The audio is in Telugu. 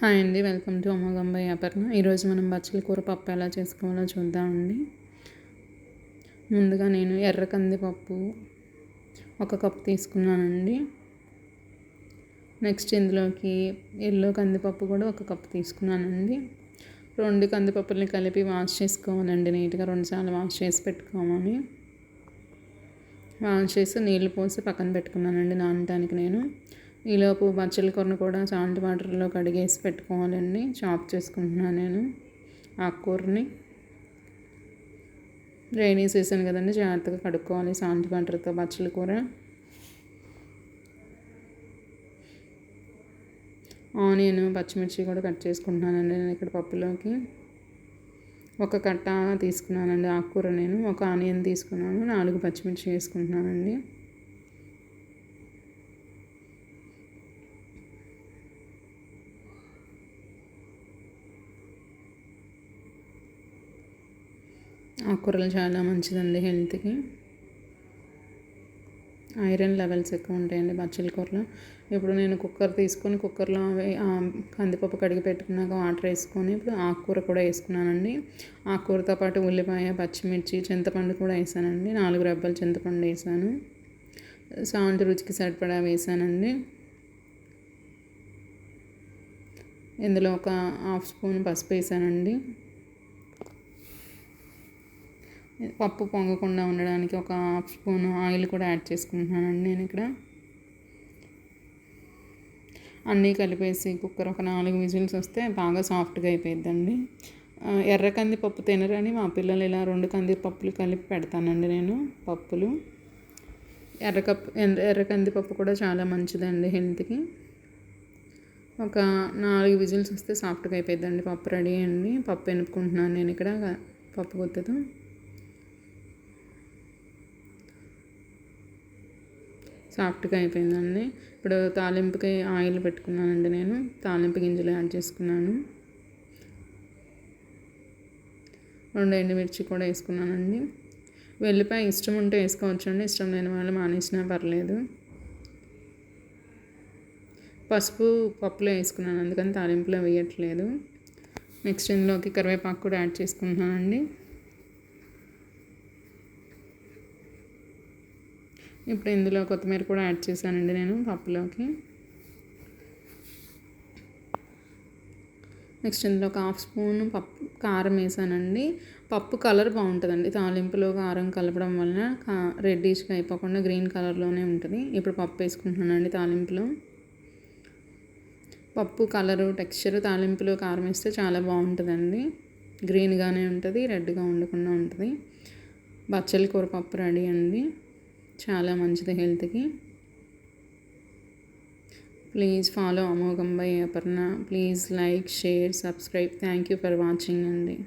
హాయ్ అండి వెల్కమ్ టు అమ్మగంబాయి అపర్ణ ఈరోజు మనం బచ్చల కూర పప్పు ఎలా చేసుకోవాలో చూద్దామండి. ముందుగా నేను ఎర్ర కందిపప్పు ఒక కప్ తీసుకున్నానండి. నెక్స్ట్ ఇందులోకి ఎల్లో కందిపప్పు కూడా ఒక కప్ తీసుకున్నానండి. రెండు కందిపప్పుల్ని కలిపి వాష్ చేసుకోవాలండి నీట్గా రెండుసార్లు వాష్ చేసి పెట్టుకోమని వాష్ చేసి నీళ్ళు పోసి పక్కన పెట్టుకున్నానండి నానటానికి నేను. ఈలోపు బచ్చల కూరను కూడా సాల్ట్ వాటర్లో కడిగేసి పెట్టుకోవాలండి. చాప్ చేసుకుంటున్నాను నేను ఆకుకూరని. రైనీ సీజన్ కదండి జాగ్రత్తగా కడుక్కోవాలి సాల్ట్ వాటర్తో బచ్చల కూర. ఆనియన్ పచ్చిమిర్చి కూడా కట్ చేసుకుంటున్నానండి నేను ఇక్కడ పప్పులోకి. ఒక కట్ట తీసుకున్నానండి ఆకుకూర నేను ఒక ఆనియన్ తీసుకున్నాను నాలుగు పచ్చిమిర్చి వేసుకుంటున్నానండి. ఆకుకూరలు చాలా మంచిదండి హెల్త్కి. ఐరన్ లెవెల్స్ ఎక్కువ ఉంటాయండి బచ్చల కూరలో. ఇప్పుడు నేను కుక్కర్ తీసుకొని కుక్కర్లో కందిపప్పు కడిగి పెట్టుకున్నాక వాటర్ వేసుకొని ఇప్పుడు ఆకుకూర కూడా వేసుకున్నానండి. ఆకుకూరతో పాటు ఉల్లిపాయ పచ్చిమిర్చి చింతపండు కూడా వేసానండి. నాలుగు రెబ్బలు చింతపండు వేసాను. సాల్ట్ రుచికి సరిపడా వేసానండి. ఇందులో ఒక హాఫ్ స్పూన్ పసుపు వేసానండి. పప్పు పొంగకుండా ఉండడానికి ఒక హాఫ్ స్పూన్ ఆయిల్ కూడా యాడ్ చేసుకుంటున్నానండి నేను ఇక్కడ. అన్నీ కలిపేసి కుక్కర్ ఒక నాలుగు విజిల్స్ వస్తే బాగా సాఫ్ట్గా అయిపోయిద్దండి. ఎర్ర కందిపప్పు తినరని మా పిల్లలు ఇలా రెండు కందిపప్పులు కలిపి పెడతానండి నేను పప్పులు. ఎర్ర కప్పు ఎర్ర కందిపప్పు కూడా చాలా మంచిదండి హెల్త్కి. ఒక నాలుగు విజిల్స్ వస్తే సాఫ్ట్గా అయిపోయిద్దండి పప్పు రెడీ అండి. పప్పు ఎనుపుకుంటున్నాను నేను ఇక్కడ పప్పు గుత్తతో. సాఫ్ట్గా అయిపోయిందండి. ఇప్పుడు తాలింపుకి ఆయిల్ పెట్టుకున్నానండి నేను. తాలింపు గింజలు యాడ్ చేసుకున్నాను. రెండు ఎండుమిర్చి కూడా వేసుకున్నానండి. వెల్లిపాయ ఇష్టం ఉంటే వేసుకోవచ్చండి. ఇష్టం లేని వాళ్ళు మానేసినా పర్లేదు. పసుపు పప్పులో వేసుకున్నాను. అందుకని తాలింపులో వేయట్లేదు. నెక్స్ట్ ఇందులోకి కరివేపాకు కూడా యాడ్ చేసుకుంటున్నానండి. ఇప్పుడు ఇందులో కొత్తిమీర కూడా యాడ్ చేశానండి నేను పప్పులోకి. నెక్స్ట్ ఇందులో ఒక హాఫ్ స్పూన్ పప్పు కారం వేసానండి. పప్పు కలర్ బాగుంటుందండి. తాలింపులో కారం కలపడం వలన కా రెడ్డిష్గా అయిపోకుండా గ్రీన్ కలర్లోనే ఉంటుంది. ఇప్పుడు పప్పు వేసుకుంటున్నానండి తాలింపులో. పప్పు కలరు టెక్స్చర్ తాలింపులో కారం వేస్తే చాలా బాగుంటుందండి. గ్రీన్గానే ఉంటుంది రెడ్గా ఉండకుండా ఉంటుంది. బచ్చలి కూర పప్పు రెడీ అండి. చాలా మంచిది హెల్త్కి. ప్లీజ్ ఫాలో అమోఘం by Aparna. Please like share subscribe. Thank you for watching అండి.